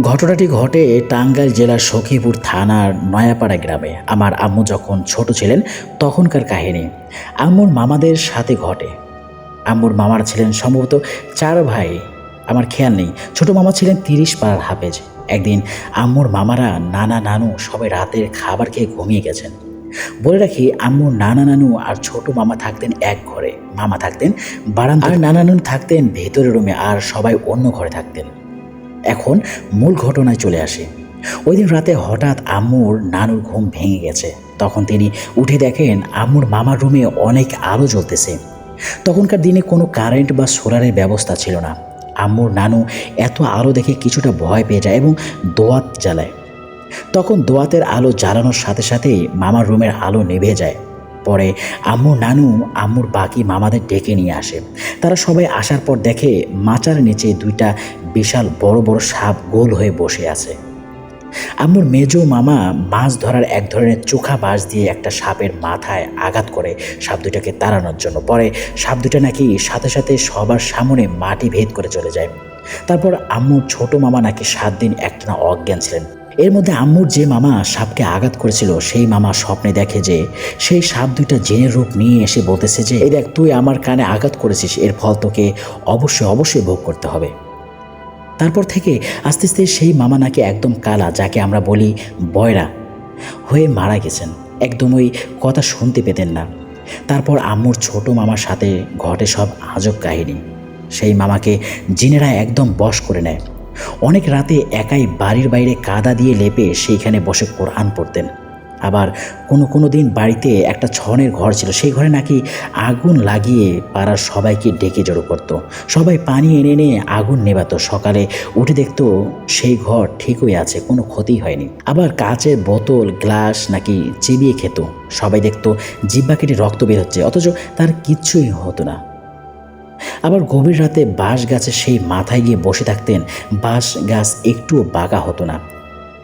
ঘটনাটি ঘটে টাঙ্গাইল জেলার সখীপুর থানার নয়াপাড়া গ্রামে। আমার আম্মু যখন ছোট ছিলেন, তখনকার কাহিনী আম্মুর মামাদের সাথে ঘটে। আম্মুর মামারা ছিলেন সম্ভবত চার ভাই। আমার খেয়াল নেই, ছোট মামা ছিলেন তিরিশ পাড়ার হাফেজ। একদিন আম্মুর মামারা নানা নানু সবাই রাতের খাবার খেয়ে ঘুমিয়ে গেছেন। বলে রাখি, আম্মুর নানা নানু আর ছোট মামা থাকতেন এক ঘরে। মামা থাকতেন বারান্দা আর নানা নানু থাকতেন ভেতরের রুমে আর সবাই অন্য ঘরে থাকতেন। এখন মূল ঘটনায় চলে আসে। ওই দিন রাতে হঠাৎ আম্মুর নানুর ঘুম ভেঙে গেছে। তখন তিনি উঠে দেখেন আম্মুর মামার রুমে অনেক আলো জ্বলতেছে। তখনকার দিনে কোনো কারেন্ট বা সোলারের ব্যবস্থা ছিল না। আম্মুর নানু এত আলো দেখে কিছুটা ভয় পেয়ে যায় এবং দোয়াত জ্বালায়। তখন দোয়াতের আলো জ্বালানোর সাথে সাথেই মামার রুমের আলো নিভে যায়। পরে আম্মুর নানু আম্মুর বাকি মামাদের ডেকে নিয়ে আসে। তারা সবাই আসার পর দেখে মাচার নিচে দুইটা বিশাল বড় বড় সাপ গোল হয়ে বসে আছে। আম্মুর মেজো মামা মাছ ধরার এক ধরনের চোখা বাঁশ দিয়ে একটা সাপের মাথায় আঘাত করে সাপ দুটাকে তাড়ানোর জন্য। পরে সাপ দুটা নাকি সাথে সাথে সবার সামনে মাটি ভেদ করে চলে যায়। তারপর আম্মুর ছোট মামা নাকি সাত দিন একটানা অজ্ঞান ছিলেন। এর মধ্যে আম্মুর যে মামা সাপকে আঘাত করেছিল, সেই মামা স্বপ্নে দেখে যে সেই সাপ দুইটা জেনের রূপ নিয়ে এসে বলতেছে যে, এই দেখ, তুই আমার কানে আঘাত করেছিস, এর ফল তোকে অবশ্যই অবশ্যই ভোগ করতে হবে। তারপর থেকে আস্তে আস্তে সেই মামা নাকি একদম কালা, যাকে আমরা বলি বয়রা, হয়ে মারা গেছেন। একদম ওই কথা শুনতে পেতেন না। তারপর আম্মুর ছোট মামার সাথে ঘটে সব আজব কাহিনী। সেই মামাকে জিনেরা একদম বশ করে নেয়। অনেক রাতে একাই বাড়ির বাইরে কাদা দিয়ে লেপে সেইখানে বসে কোরআন পড়তেন। আবার কোনো কোনো দিন বাড়িতে একটা ছনের ঘর ছিল। সেই ঘরে নাকি আগুন লাগিয়ে পাড়ার সবাইকে ডেকে জড়ো করতো। সবাই পানি এনে এনে আগুন নেবাতো সকালে উঠে দেখতো সেই ঘর ঠিকই আছে, কোনো ক্ষতি হয়নি। আবার কাচের বোতল, গ্লাস নাকি চিবিয়ে খেত। সবাই দেখতো জিব্বা কেটে রক্ত বের হচ্ছে, অথচ তার কিচ্ছুই হতো না। আবার গভীর রাতে বাঁশ গাছে সেই মাথায় গিয়ে বসে থাকতেন বাঁশ গাছ একটুও বাঁকা হতো না।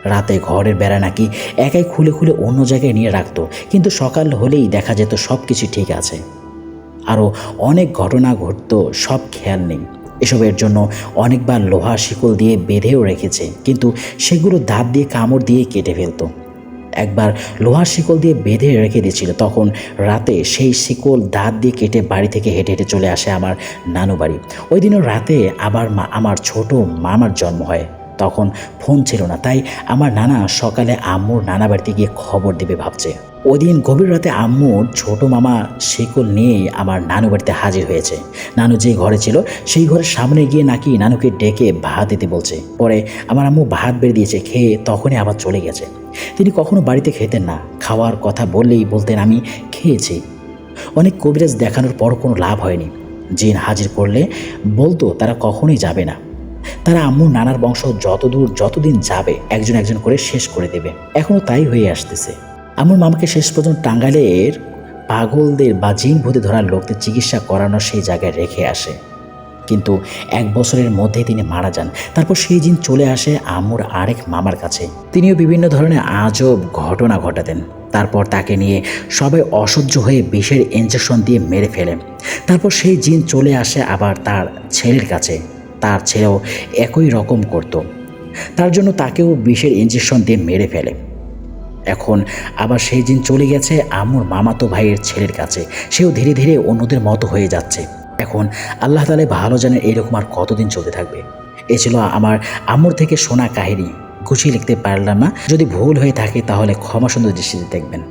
রাতে ঘরের বেড়া নাকি একাই খুলে খুলে অন্য জায়গায় নিয়ে রাখত। কিন্তু সকাল হলেই দেখা যেত সব কিছু ঠিক আছে। আরও অনেক ঘটনা ঘটতো, সব খেয়াল নেই। এসবের জন্য অনেকবার লোহা শিকল দিয়ে বেঁধেও রেখেছে, কিন্তু সেগুলো দাঁত দিয়ে কামড় দিয়ে কেটে ফেলতো। একবার লোহার শিকল দিয়ে বেঁধে রেখে দিয়েছিল, তখন রাতে সেই শিকল দাঁত দিয়ে কেটে বাড়ি থেকে হেঁটে হেঁটে চলে আসে আমার নানু বাড়ি। ওই দিনও রাতে আবার মা, আমার ছোট মামার জন্ম হয়। তখন ফোন ছিল না। তাই আমার নানা সকালে আম্মুর নানা বাড়িতে গিয়ে খবর দেবে ভাবছে। ওই দিন গভীর রাতে আম্মুর ছোট মামা শিকল নিয়েই আমার নানু বাড়িতে হাজির হয়েছে। নানু যে ঘরে ছিল, সেই ঘরের সামনে গিয়ে নাকি নানুকে ডেকে ভাত দিতে বলছে। পরে আমার আম্মু ভাত বেড়ে দিয়েছে, খেয়ে তখনই আবার চলে গেছে। তিনি কখনো বাড়িতে খেতেন না। খাওয়ার কথা বললেই বলতেন, আমি খেয়েছি। অনেক কবিরাজ দেখানোর পর কোনো লাভ হয়নি। জিন হাজির করলে বলতো, তারা কখনোই যাবে না। তারা আম্মুর নানার বংশ যতদূর যতদিন যাবে, একজন একজন করে শেষ করে দেবে। এখনও তাই হয়ে আসতেছে। আম্মুর মামাকে শেষ পর্যন্ত টাঙ্গাইলের পাগলদের বা জিন ভূতে ধরার লোকদের চিকিৎসা করানোর সেই জায়গায় রেখে আসে। কিন্তু এক বছরের মধ্যে তিনি মারা যান। তারপর সেই দিন চলে আসে আম্মুর আরেক মামার কাছে। তিনিও বিভিন্ন ধরনের আজব ঘটনা ঘটাতেন। তারপর তাকে নিয়ে সবাই অসহ্য হয়ে বিষের ইঞ্জেকশন দিয়ে মেরে ফেলেন তারপর সেই জিন চলে আসে আবার তার ছেলের কাছে। তার ছেলেও একই রকম করত। তার জন্য তাকেও বিষের ইঞ্জেকশন দিয়ে মেরে ফেলে। এখন আবার সেই দিন চলে গেছে আম্মুর মামাতো ভাইয়ের ছেলের কাছে। সেও ধীরে ধীরে অন্যদের মতো হয়ে যাচ্ছে। এখন আল্লাহ তালে ভালো জানেন এরকম আর কতদিন চলতে থাকবে। এ ছিল আমার আম্মুর থেকে শোনা কাহিনী। গুছিয়ে লিখতে পারলাম না। যদি ভুল হয়ে থাকে তাহলে ক্ষমা সুন্দর দৃষ্টিতে দেখবেন।